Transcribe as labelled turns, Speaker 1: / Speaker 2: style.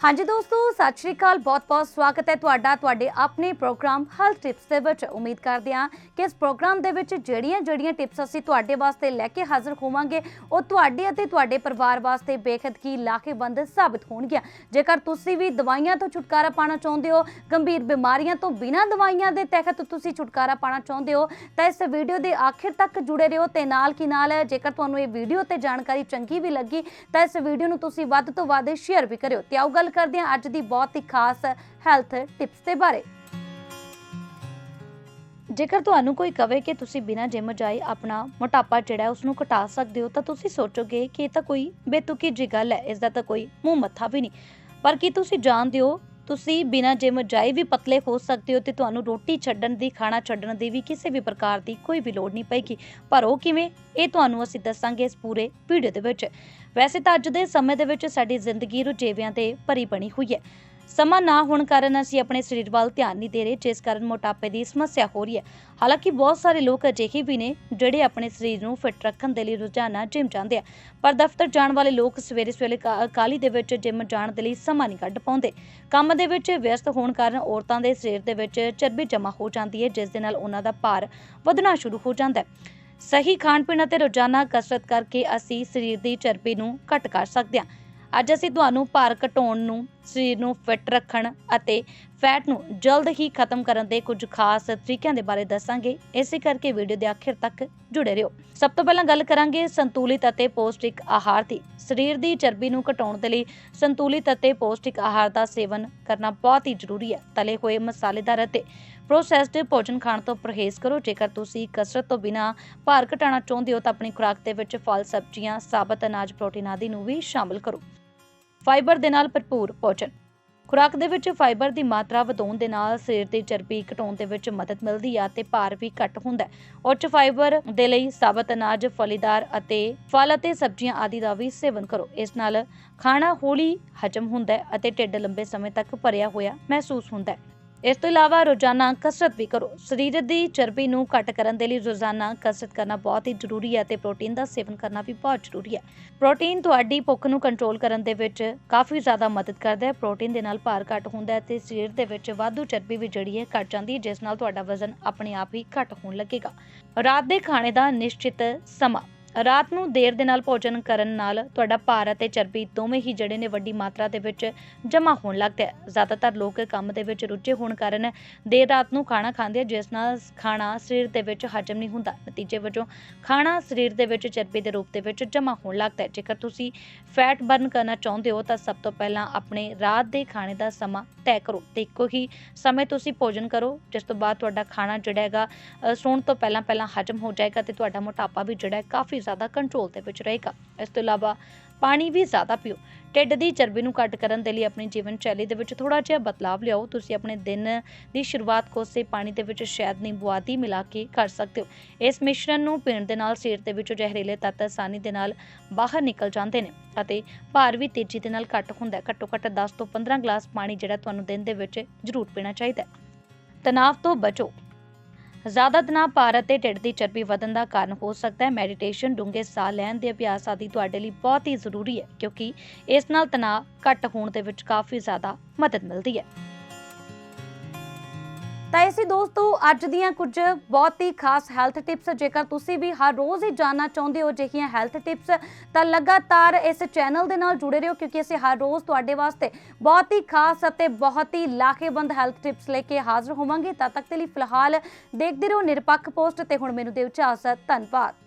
Speaker 1: ਹਾਂਜੀ ਦੋਸਤੋ, ਸਤਿ ਸ਼੍ਰੀ ਅਕਾਲ, ਬਹੁਤ-ਬਹੁਤ ਸਵਾਗਤ ਹੈ ਤੁਹਾਡਾ, ਤੁਹਾਡੇ ਆਪਣੇ ਪ੍ਰੋਗਰਾਮ ਹੈਲਥ ਟਿਪਸ ਦੇ ਵਿੱਚ। ਉਮੀਦ ਕਰਦੇ ਹਾਂ ਕਿ ਇਸ ਪ੍ਰੋਗਰਾਮ ਦੇ ਵਿੱਚ ਜਿਹੜੀਆਂ-ਜਿਹੜੀਆਂ ਟਿਪਸ ਅਸੀਂ ਤੁਹਾਡੇ ਵਾਸਤੇ ਲੈ ਕੇ ਹਾਜ਼ਰ ਹੋਵਾਂਗੇ, ਉਹ ਤੁਹਾਡੇ ਅਤੇ ਤੁਹਾਡੇ ਪਰਿਵਾਰ ਵਾਸਤੇ ਬੇਖਦ ਕੀ ਲਾਹੇਵੰਦ ਸਾਬਤ ਹੋਣਗੀਆਂ। ਜੇਕਰ ਤੁਸੀਂ ਵੀ ਦਵਾਈਆਂ ਤੋਂ ਛੁਟਕਾਰਾ ਪਾਣਾ ਚਾਹੁੰਦੇ ਹੋ, ਗੰਭੀਰ ਬਿਮਾਰੀਆਂ ਤੋਂ ਬਿਨਾਂ ਦਵਾਈਆਂ ਦੇ ਤਹਿਤ ਤੁਸੀਂ ਛੁਟਕਾਰਾ ਪਾਣਾ ਚਾਹੁੰਦੇ ਹੋ, ਤਾਂ ਇਸ ਵੀਡੀਓ ਦੇ ਆਖਿਰ ਤੱਕ ਜੁੜੇ ਰਹੋ। ਤੇ ਨਾਲ ਕੀ ਨਾਲ ਜੇਕਰ ਤੁਹਾਨੂੰ ਇਹ ਵੀਡੀਓ ਤੇ ਜਾਣਕਾਰੀ ਚੰਗੀ ਵੀ ਲੱਗੀ, ਤਾਂ ਇਸ ਵੀਡੀਓ ਨੂੰ ਤੁਸੀਂ ਵੱਧ ਤੋਂ ਵੱਧ ਸ਼ੇਅਰ ਵੀ ਕਰਿਓ। ਤੇ ਆਓ ਗੱਲ ਕਰਦੇ ਹਾਂ ਅੱਜ ਦੀ ਬਹੁਤ ਹੀ ਖਾਸ ਹੈਲਥ ਟਿਪਸ ਦੇ ਬਾਰੇ। ਜੇਕਰ ਤੁਹਾਨੂੰ ਕੋਈ ਕਵੇ ਕਿ ਤੁਸੀਂ ਬਿਨਾਂ ਜਿਮ ਜਾਏ ਆਪਣਾ ਮੋਟਾਪਾ ਜਿਹੜਾ ਹੈ ਉਸ ਨੂੰ ਘਟਾ ਸਕਦੇ ਹੋ, ਤਾਂ ਤੁਸੀਂ ਸੋਚੋਗੇ ਕਿ ਇਹ ਤਾਂ ਕੋਈ ਬੇਤੁਕੀ ਜੀ ਗੱਲ ਹੈ ਇਸ ਦਾ ਤਾਂ ਕੋਈ ਮੂੰਹ ਮੱਥਾ ਵੀ ਨਹੀਂ। ਪਰ ਕੀ ਤੁਸੀਂ ਜਾਣਦੇ ਹੋ ਤੁਸੀਂ ਬਿਨਾਂ ਜਿਮ ਜਾਏ ਵੀ ਪਤਲੇ ਹੋ ਸਕਦੇ ਹੋ ਤੇ ਤੁਹਾਨੂੰ ਰੋਟੀ ਛੱਡਣ ਦੀ, ਖਾਣਾ ਛੱਡਣ ਦੀ ਵੀ ਕਿਸੇ ਵੀ ਪ੍ਰਕਾਰ ਦੀ ਕੋਈ ਵੀ ਲੋੜ ਨਹੀਂ ਪਏਗੀ। ਪਰ ਉਹ ਕਿਵੇਂ? ਇਹ ਤੁਹਾਨੂੰ ਅਸੀਂ ਦੱਸਾਂਗੇ ਇਸ ਪੂਰੇ ਵੀਡੀਓ ਦੇ ਵਿੱਚ। ਵੈਸੇ ਤਾਂ ਅੱਜ ਦੇ ਸਮੇਂ ਦੇ ਵਿੱਚ ਸਾਡੀ ਜ਼ਿੰਦਗੀ ਰੁਝੇਵਿਆਂ ਤੇ ਭਰੀ ਬਣੀ ਹੋਈ ਹੈ। ਸਮਾਂ ਨਾ ਹੋਣ ਕਾਰਨ ਅਸੀਂ ਆਪਣੇ ਸਰੀਰ ਵੱਲ ਧਿਆਨ ਨਹੀਂ ਦੇ ਰਹੇ, ਜਿਸ ਕਾਰਨ ਮੋਟਾਪੇ ਦੀ ਸਮੱਸਿਆ ਹੋ ਰਹੀ ਹੈ। ਹਾਲਾਂਕਿ ਬਹੁਤ ਸਾਰੇ ਲੋਕ ਅਜਿਹੇ ਵੀ ਨੇ ਜਿਹੜੇ ਆਪਣੇ ਸਰੀਰ ਨੂੰ ਫਿੱਟ ਰੱਖਣ ਦੇ ਲਈ ਰੋਜ਼ਾਨਾ ਜਿਮ ਜਾਂਦੇ ਆ, ਪਰ ਦਫ਼ਤਰ ਜਾਣ ਵਾਲੇ ਲੋਕ ਸਵੇਰੇ ਸਵੇਰੇ ਕਾ- ਦੇ ਵਿੱਚ ਜਿਮ ਜਾਣ ਦੇ ਲਈ ਸਮਾਂ ਨਹੀਂ ਕੱਢ ਪਾਉਂਦੇ। ਕੰਮ ਦੇ ਵਿੱਚ ਵਿਅਸਤ ਹੋਣ ਕਾਰਨ ਔਰਤਾਂ ਦੇ ਸਰੀਰ ਦੇ ਵਿੱਚ ਚਰਬੀ ਜਮ੍ਹਾਂ ਹੋ ਜਾਂਦੀ ਹੈ, ਜਿਸ ਦੇ ਨਾਲ ਉਹਨਾਂ ਦਾ ਭਾਰ ਵਧਣਾ ਸ਼ੁਰੂ ਹੋ ਜਾਂਦਾ ਹੈ। ਸਹੀ ਖਾਣ ਪੀਣ ਅਤੇ ਰੋਜ਼ਾਨਾ ਕਸਰਤ ਕਰਕੇ ਅਸੀਂ ਸਰੀਰ ਦੀ ਚਰਬੀ ਨੂੰ ਘੱਟ ਕਰ ਸਕਦੇ ਹਾਂ। ਅੱਜ ਅਸੀਂ ਤੁਹਾਨੂੰ ਭਾਰ ਘਟਾਉਣ ਨੂੰ ਸਰੀਰ ਨੂੰ ਫਿੱਟ ਰੱਖਣ ਅਤੇ ਫੈਟ ਨੂੰ ਜਲਦ ਹੀ ਖਤਮ ਕਰਨ ਦੇ ਕੁਝ ਖਾਸ ਤਰੀਕਿਆਂ ਦੇ ਬਾਰੇ ਦੱਸਾਂਗੇ। ਇਸੇ ਕਰਕੇ ਵੀਡੀਓ ਦੇ ਆਖਿਰ ਤੱਕ ਜੁੜੇ ਰਹੋ। ਸਭ ਤੋਂ ਪਹਿਲਾਂ ਗੱਲ ਕਰਾਂਗੇ ਸੰਤੁਲਿਤ ਅਤੇ ਪੌਸ਼ਟਿਕ ਆਹਾਰ ਦੀ। ਸਰੀਰ ਦੀ ਚਰਬੀ ਨੂੰ ਘਟਾਉਣ ਦੇ ਲਈ ਸੰਤੁਲਿਤ ਅਤੇ ਪੌਸ਼ਟਿਕ ਆਹਾਰ ਦਾ ਸੇਵਨ ਕਰਨਾ ਬਹੁਤ ਹੀ ਜ਼ਰੂਰੀ ਹੈ। ਤਲੇ ਹੋਏ ਮਸਾਲੇਦਾਰ ਅਤੇ ਪ੍ਰੋਸੈਸਡ ਭੋਜਨ ਖਾਣ ਤੋਂ ਪਰਹੇਜ਼ ਕਰੋ। ਜੇਕਰ ਤੁਸੀਂ ਕਸਰਤ ਤੋਂ ਬਿਨਾ ਭਾਰ ਘਟਾਉਣਾ ਚਾਹੁੰਦੇ ਹੋ ਤਾਂ ਆਪਣੀ ਖੁਰਾਕ ਦੇ ਵਿੱਚ ਫਲ, ਸਬਜ਼ੀਆਂ, ਸਾਬਤ ਅਨਾਜ ਪ੍ਰੋਟੀਨ ਆਦਿ ਨੂੰ ਵੀ ਸ਼ਾਮਲ ਕਰੋ। ਫਾਈਬਰ ਦੇ ਨਾਲ ਭਰਪੂਰ ਭੋਜਨ। ਖੁਰਾਕ ਦੇ ਵਿੱਚ ਫਾਈਬਰ ਦੀ ਮਾਤਰਾ ਵਧਾਉਣ ਦੇ ਨਾਲ ਸਰੀਰ ਦੀ ਚਰਬੀ ਘਟਾਉਣ ਦੇ ਵਿੱਚ ਮਦਦ ਮਿਲਦੀ ਹੈ ਤੇ ਭਾਰ ਵੀ ਘੱਟ ਹੁੰਦਾ ਹੈ। ਉੱਚ ਫਾਈਬਰ ਦੇ ਲਈ ਸਾਬਤ ਅਨਾਜ, ਫਲੀਦਾਰ ਅਤੇ ਫਲ ਅਤੇ ਸਬਜ਼ੀਆਂ ਆਦਿ ਦਾ ਵੀ ਸੇਵਨ ਕਰੋ। ਇਸ ਨਾਲ ਖਾਣਾ ਹੌਲੀ ਹਜਮ ਹੁੰਦਾ ਹੈ ਅਤੇ ਢਿੱਡ ਲੰਬੇ ਸਮੇਂ ਤੱਕ ਭਰਿਆ ਹੋਇਆ ਮਹਿਸੂਸ ਹੁੰਦਾ ਹੈ। ਇਸ ਤੋਂ ਇਲਾਵਾ ਰੋਜ਼ਾਨਾ ਕਸਰਤ ਵੀ ਕਰੋ। ਸਰੀਰ ਦੀ ਚਰਬੀ ਨੂੰ ਘੱਟ ਕਰਨ ਦੇ ਲਈ ਰੋਜ਼ਾਨਾ ਕਸਰਤ ਕਰਨਾ ਬਹੁਤ ਹੀ ਜ਼ਰੂਰੀ ਹੈ ਤੇ ਪ੍ਰੋਟੀਨ ਦਾ ਸੇਵਨ ਕਰਨਾ ਵੀ ਬਹੁਤ ਜ਼ਰੂਰੀ ਹੈ। ਪ੍ਰੋਟੀਨ ਤੁਹਾਡੀ ਭੁੱਖ ਨੂੰ ਕੰਟਰੋਲ ਕਰਨ ਦੇ ਵਿੱਚ ਕਾਫੀ ਜ਼ਿਆਦਾ ਮਦਦ ਕਰਦਾ ਹੈ। ਪ੍ਰੋਟੀਨ ਦੇ ਨਾਲ ਭਾਰ ਘੱਟ ਹੁੰਦਾ ਹੈ ਤੇ ਸਰੀਰ ਦੇ ਵਿੱਚ ਵਾਧੂ ਚਰਬੀ ਵੀ ਜਿਹੜੀ ਹੈ ਘੱਟ ਜਾਂਦੀ ਹੈ, ਜਿਸ ਨਾਲ ਤੁਹਾਡਾ ਵਜ਼ਨ ਆਪਣੇ ਆਪ ਹੀ ਘੱਟ ਹੋਣ ਲੱਗੇਗਾ। ਰਾਤ ਦੇ ਖਾਣੇ ਦਾ ਨਿਸ਼ਚਿਤ ਸਮਾਂ। ਰਾਤ ਨੂੰ ਦੇਰ ਦੇ ਨਾਲ ਭੋਜਨ ਕਰਨ ਨਾਲ ਤੁਹਾਡਾ ਭਾਰ ਅਤੇ ਚਰਬੀ ਦੋਵੇਂ ਹੀ ਜਿਹੜੇ ਨੇ ਵੱਡੀ ਮਾਤਰਾ ਦੇ ਵਿੱਚ ਜਮ੍ਹਾਂ ਹੋਣ ਲੱਗਦਾ ਹੈ ਜ਼ਿਆਦਾਤਰ ਲੋਕ ਕੰਮ ਦੇ ਵਿੱਚ ਰੁੱਝੇ ਹੋਣ ਕਾਰਨ ਦੇਰ ਰਾਤ ਨੂੰ ਖਾਣਾ ਖਾਂਦੇ ਆ, ਜਿਸ ਨਾਲ ਖਾਣਾ ਸਰੀਰ ਦੇ ਵਿੱਚ ਹਜਮ ਨਹੀਂ ਹੁੰਦਾ। ਨਤੀਜੇ ਵਜੋਂ ਖਾਣਾ ਸਰੀਰ ਦੇ ਵਿੱਚ ਚਰਬੀ ਦੇ ਰੂਪ ਦੇ ਵਿੱਚ ਜਮ੍ਹਾਂ ਹੋਣ ਲੱਗਦਾ ਹੈ ਜੇਕਰ ਤੁਸੀਂ ਫੈਟ ਬਰਨ ਕਰਨਾ ਚਾਹੁੰਦੇ ਹੋ, ਤਾਂ ਸਭ ਤੋਂ ਪਹਿਲਾਂ ਆਪਣੇ ਰਾਤ ਦੇ ਖਾਣੇ ਦਾ ਸਮਾਂ ਤੈਅ ਕਰੋ ਤੇ ਇੱਕੋ ਹੀ ਸਮੇਂ ਤੁਸੀਂ ਭੋਜਨ ਕਰੋ, ਜਿਸ ਤੋਂ ਬਾਅਦ ਤੁਹਾਡਾ ਖਾਣਾ ਜਿਹੜਾ ਹੈਗਾ ਸੌਣ ਤੋਂ ਪਹਿਲਾਂ ਪਹਿਲਾਂ ਹਜਮ ਹੋ ਜਾਏਗਾ ਤੇ ਤੁਹਾਡਾ ਮੋਟਾਪਾ ਵੀ ਜਿਹੜਾ ਕਾਫੀ ਜ਼ਿਆਦਾ ਕੰਟਰੋਲ ਦੇ ਵਿੱਚ ਰਹੇਗਾ। ਇਸ ਤੋਂ ਇਲਾਵਾ ਪਾਣੀ ਵੀ ਜ਼ਿਆਦਾ ਪੀਓ। ਢਿੱਡ ਦੀ ਚਰਬੀ ਨੂੰ ਘੱਟ ਕਰਨ ਦੇ ਲਈ ਆਪਣੀ ਜੀਵਨ ਸ਼ੈਲੀ ਦੇ ਵਿੱਚ ਥੋੜਾ ਜਿਹਾ ਬਦਲਾਵ ਲਿਆਓ। ਤੁਸੀਂ ਆਪਣੇ ਦਿਨ ਦੀ ਸ਼ੁਰੂਆਤ ਕੋਸੇ ਪਾਣੀ ਦੇ ਵਿੱਚ ਸ਼ਹਿਦ, ਨਿੰਬੂ ਆਦਿ ਮਿਲਾ ਕੇ ਕਰ ਸਕਦੇ ਹੋ। ਇਸ ਮਿਸ਼ਰਣ ਨੂੰ ਪੀਣ ਦੇ ਨਾਲ ਸਰੀਰ ਦੇ ਵਿੱਚੋਂ ਜ਼ਹਿਰੀਲੇ ਤੱਤ ਆਸਾਨੀ ਦੇ ਨਾਲ ਬਾਹਰ ਨਿਕਲ ਜਾਂਦੇ ਨੇ ਅਤੇ ਭਾਰ ਵੀ ਤੇਜ਼ੀ ਦੇ ਨਾਲ ਘੱਟ ਹੁੰਦਾ ਹੈ। ਘੱਟੋ ਘੱਟ 10 ਤੋਂ 15 ਗਲਾਸ ਪਾਣੀ ਜਿਹੜਾ ਤੁਹਾਨੂੰ ਦਿਨ ਦੇ ਵਿੱਚ ਜ਼ਰੂਰ ਪੀਣਾ ਚਾਹੀਦਾ ਹੈ। ਤਣਾਅ ਤੋਂ ਬਚੋ। ਜ਼ਿਆਦਾ ਤਣਾਅ ਭਾਰ ਅਤੇ ਢਿੱਡ ਦੀ ਚਰਬੀ ਵਧਣ ਦਾ ਕਾਰਨ ਹੋ ਸਕਦਾ ਹੈ। ਮੈਡੀਟੇਸ਼ਨ ਡੂੰਘੇ ਸਾਹ ਲੈਣ ਦੇ ਅਭਿਆਸ ਆਦਿ ਤੁਹਾਡੇ ਲਈ ਬਹੁਤ ਹੀ ਜ਼ਰੂਰੀ ਹੈ, ਕਿਉਂਕਿ ਇਸ ਨਾਲ ਤਣਾਅ ਘੱਟ ਹੋਣ ਦੇ ਵਿੱਚ ਕਾਫੀ ਜ਼ਿਆਦਾ ਮਦਦ ਮਿਲਦੀ ਹੈ। ਤਾਂ ਇਸੇ ਦੋਸਤੋ, ਅੱਜ ਦੀਆਂ ਕੁਝ ਬਹੁਤ ਹੀ ਖਾਸ ਹੈਲਥ ਟਿਪਸ ਜੇਕਰ ਤੁਸੀਂ ਵੀ ਹਰ ਰੋਜ਼ ਹੀ ਜਾਨਣਾ ਚਾਹੁੰਦੇ ਹੋ ਜਿਹੀਆਂ ਹੈਲਥ ਟਿਪਸ ਤਾਂ ਲਗਾਤਾਰ ਇਸ ਚੈਨਲ ਦੇ ਨਾਲ ਜੁੜੇ ਰਹੋ, ਕਿਉਂਕਿ ਅਸੀਂ ਹਰ ਰੋਜ਼ ਤੁਹਾਡੇ ਵਾਸਤੇ ਬਹੁਤ ਹੀ ਖਾਸ ਅਤੇ ਬਹੁਤ ਹੀ ਲਾਹੇਵੰਦ ਹੈਲਥ ਟਿਪਸ ਲੈ ਕੇ ਹਾਜ਼ਰ ਹੋਵਾਂਗੇ। ਤਦ ਤੱਕ ਦੇ ਲਈ ਫਿਲਹਾਲ ਦੇਖਦੇ ਰਹੋ, ਨਿਰਪੱਖ ਪੋਸਟ ਤੇ ਹੁਣ ਮੈਨੂੰ ਦਿਓ ਇਜਾਜ਼ਤ। ਧੰਨਵਾਦ।